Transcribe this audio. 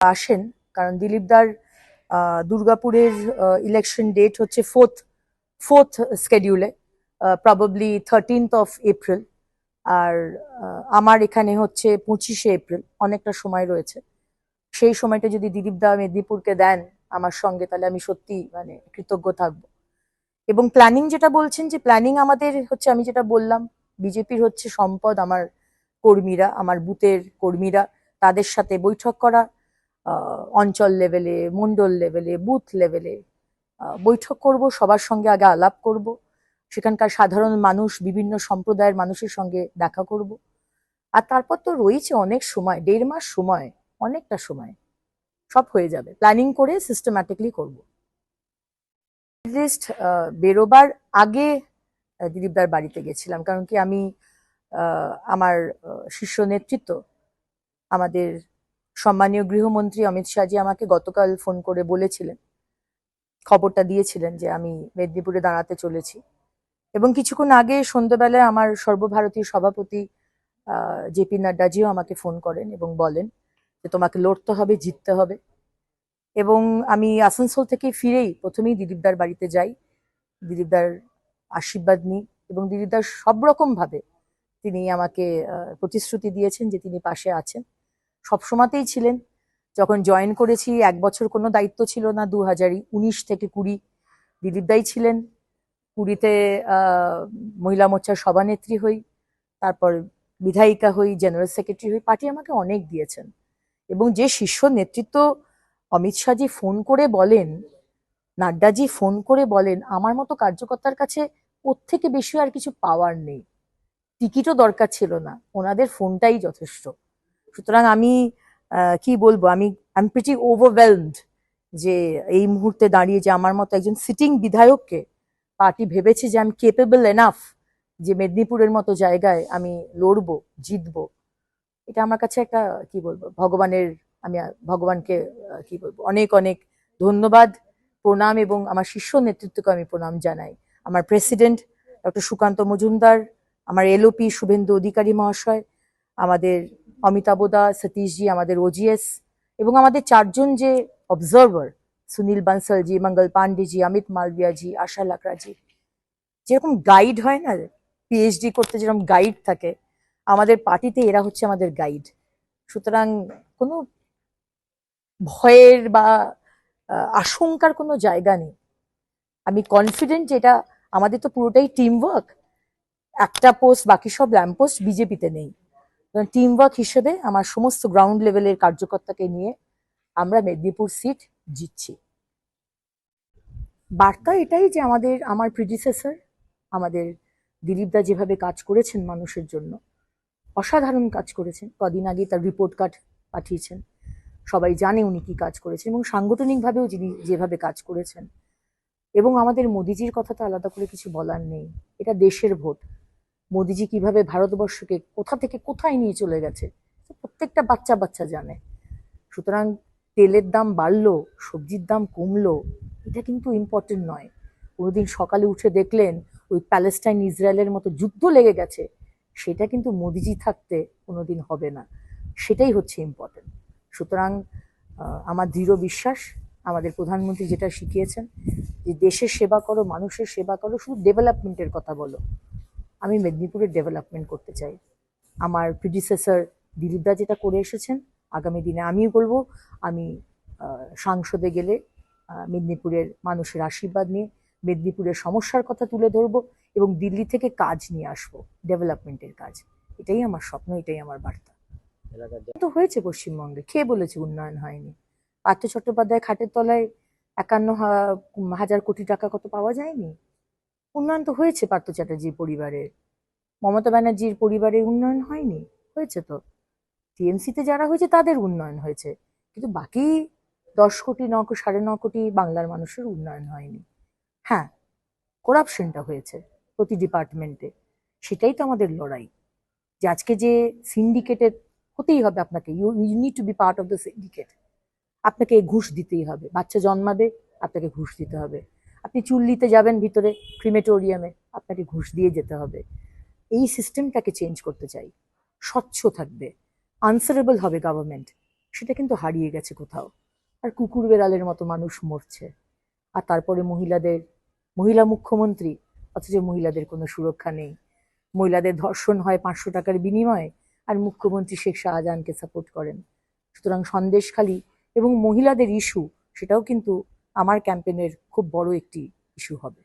আসেন, কারণ দিলীপদার দুর্গাপুরের ইলেকশন ডেট হচ্ছে ফোর্থ ফোর্থ স্কেডিউলে প্রবাবলি থার্টিনথ অফ এপ্রিল আর আমার এখানে হচ্ছে পঁচিশে এপ্রিল অনেকটা সময় রয়েছে। সেই সময়টা যদি দিলীপদা মেদিনীপুরকে দেন আমার সঙ্গে, তাহলে আমি সত্যি মানে কৃতজ্ঞ থাকব। এবং প্ল্যানিং যেটা বলছেন যে প্ল্যানিং আমাদের হচ্ছে, আমি যেটা বললাম, বিজেপির হচ্ছে সম্পদ, আমার কর্মীরা, আমার বুথের কর্মীরা, তাদের সাথে বৈঠক করা অঞ্চল লেভেলে মন্ডল লেভেলে বুথ লেভেলে বৈঠক করব, সবার সঙ্গে আগে আলাপ করব, সেখানকার সাধারণ মানুষ, বিভিন্ন সম্প্রদায়ের মানুষের সঙ্গে দেখা করব। আর তারপর তো রয়েছে অনেক সময়, দেড় মাস সময়, অনেকটা সময়, সব হয়ে যাবে। প্ল্যানিং করে সিস্টেম্যাটিকলি করব। লিস্ট বেরোবার আগে দিলীপদার বাড়িতে গেছিলাম, কারণ কি আমি আমার শীর্ষ নেতৃত্ব, আমাদের সম্মানীয় গৃহমন্ত্রী অমিত শাহজি আমাকে গতকাল ফোন করে বলেছিলেন, খবরটা দিয়েছিলেন যে আমি মেদিনীপুরে দাঁড়াতে চলেছি। এবং কিছুক্ষণ আগে সন্ধ্যেবেলায় আমার সর্বভারতীয় সভাপতি জেপি নাড্ডাজিও আমাকে ফোন করেন এবং বলেন যে তোমাকে লড়তে হবে, জিততে হবে। এবং আমি আসানসোল থেকে ফিরেই প্রথমেই দিলীপদার বাড়িতে যাই, দিলীপদার আশীর্বাদ নিই এবং দিলীপদার সব রকম ভাবে তিনি আমাকে প্রতিশ্রুতি দিয়েছেন যে তিনি পাশে আছেন। সবসময়তেই ছিলেন। যখন জয়েন করেছি, এক বছর কোনো দায়িত্ব ছিল না। দু হাজারই উনিশ থেকে কুড়ি দিলীপদাই ছিলেন। কুড়িতে মহিলা মোর্চার সভানেত্রী হই। তারপর বিধায়িকা হই জেনারেল সেক্রেটারি হই। পার্টি আমাকে অনেক দিয়েছেন। এবং যে শীর্ষ নেতৃত্ব অমিত শাহজি ফোন করে বলেন, নাড্ডাজি ফোন করে বলেন, আমার মতো কার্যকর্তার কাছে ওর থেকে বেশি আর কিছু পাওয়ার নেই। টিকিটও দরকার ছিল না। ওনাদের ফোনটাই যথেষ্ট। সুতরাং আমি কি বলব? আমি আই এম প্রিটি ওভারওয়েলমড যে এই মুহূর্তে দাঁড়িয়ে যে আমার মতো একজন সিটিং বিধায়ককে পার্টি ভেবেছে যে আমি কেপেবল এনাফ যে মেদিনীপুরের মতো জায়গায় আমি লড়বো, জিতবো। এটা আমার কাছে একটা, কি বলব? ভগবানের, আমি, ভগবানকে কি বলব? অনেক অনেক ধন্যবাদ, প্রণাম এবং আমার শীর্ষ নেতৃত্বকে আমি প্রণাম জানাই। আমার প্রেসিডেন্ট ডক্টর সুকান্ত মজুমদার, আমার এলওপি শুভেন্দু অধিকারী মহাশয়, আমাদের অমিতাভদা সতীশজি আমাদের ওজিএস এবং আমাদের চারজন যে অবজারভার সুনীল বানসালজি মঙ্গল পান্ডেজি অমিত মালবিয়াজি আশা লাকড়াজি যেরকম গাইড হয় না পিএইচডি করতে যেরকম গাইড থাকে, আমাদের পার্টিতে এরা হচ্ছে আমাদের গাইড সুতরাং কোনো ভয়ের বা আশঙ্কার কোনো জায়গা নেই। আমি কনফিডেন্ট এটা, আমাদের তো পুরোটাই টিম ওয়ার্ক একটা পোস্ট বাকি সব ল্যাম্প পোস্ট বিজেপিতে নেই। টিম ওয়ার্ক হিসেবে আমার সমস্ত গ্রাউন্ড লেভেলের কার্যকর্তাকে নিয়ে আমরা মেদিনীপুর সিট জিতছি। বার্তা এটাই যে আমাদের, আমার প্রিডিসেসর আমাদের দিলীপদা যেভাবে কাজ করেছেন মানুষের জন্য, অসাধারণ কাজ করেছেন। কদিন আগে তার রিপোর্ট কার্ড পাঠিয়েছেন। সবাই জানে উনি কি কাজ করেছেন এবং সাংগঠনিকভাবেও যিনি যেভাবে কাজ করেছেন। এবং আমাদের মোদিজির কথা তো আলাদা করে কিছু বলার নেই। এটা দেশের ভোট। মোদিজি কীভাবে ভারতবর্ষকে কোথা থেকে কোথায় নিয়ে চলে গেছে প্রত্যেকটা বাচ্চা বাচ্চা জানে। সুতরাং তেলের দাম বাড়লো, সবজির দাম কমলো, এটা কিন্তু ইম্পর্টেন্ট নয়। কোনোদিন সকালে উঠে দেখলেন ওই প্যালেস্টাইন ইসরায়েলের মতো যুদ্ধ লেগে গেছে, সেটা কিন্তু মোদিজি থাকতে কোনোদিন হবে না। সেটাই হচ্ছে ইম্পর্টেন্ট সুতরাং আমার দৃঢ় বিশ্বাস, আমাদের প্রধানমন্ত্রী যেটা শিখিয়েছেন যে দেশের সেবা করো, মানুষের সেবা করো, শুধু ডেভেলপমেন্টের কথা বলো। আমি মেদিনীপুরের ডেভেলপমেন্ট করতে চাই। আমার প্রিডিসেসর দিলীপদা যেটা করে এসেছেন আগামী দিনে আমিও বলব আমি সাংসদে গেলে মেদিনীপুরের মানুষের আশীর্বাদ নিয়ে মেদিনীপুরের সমস্যার কথা তুলে ধরবো এবং দিল্লি থেকে কাজ নিয়ে আসব ডেভেলপমেন্টের কাজ। এটাই আমার স্বপ্ন এটাই আমার বার্তা। তো হয়েছে পশ্চিমবঙ্গে খেয়ে বলেছে উন্নয়ন হয়নি? পার্থ চট্টোপাধ্যায় খাটের তলায় একান্ন হাজার কোটি টাকা কত পাওয়া যায়নি? উন্নয়ন তো হয়েছে পার্থ চ্যাটার্জির পরিবারের। মমতা ব্যানার্জির পরিবারের উন্নয়ন হয়নি, হয়েছে তো। টিএমসিতে যারা হয়েছে তাদের উন্নয়ন হয়েছে, কিন্তু বাকি দশ কোটি, ন সাড়ে ন কোটি বাংলার মানুষের উন্নয়ন হয়নি। হ্যাঁ করাপশনটা হয়েছে প্রতি ডিপার্টমেন্টে সেটাই তো আমাদের লড়াই। যে আজকে যে সিন্ডিকেটের হতেই হবে আপনাকে you you need to be part of the syndicate আপনাকে ঘুষ দিতেই হবে, বাচ্চা জন্মাবে, আপনাকে ঘুষ দিতে হবে। আপনি চুল নিতে যাবেন ভিতরে ক্রিমেটোরিয়ামে আপনাকে ঘুষ দিয়ে যেতে হবে। এই সিস্টেমটাকে চেঞ্জ করতে চাই। স্বচ্ছ থাকবে। আনসারেবল হবে গভর্নমেন্ট সেটা কিন্তু হারিয়ে গেছে কোথাও। আর কুকুর বেড়ালের মতো মানুষ মরছে। আর তারপরে মহিলাদের, মহিলা মুখ্যমন্ত্রী, অথচ মহিলাদের কোনো সুরক্ষা নেই। মহিলাদের ধর্ষণ হয় পাঁচশো টাকার বিনিময়ে আর মুখ্যমন্ত্রী শেখ শাহজাহানকে সাপোর্ট করেন। সুতরাং সন্দেশখালী এবং মহিলাদের ইস্যু সেটাও কিন্তু আমার ক্যাম্পেনের খুব বড় একটি ইস্যু হবে।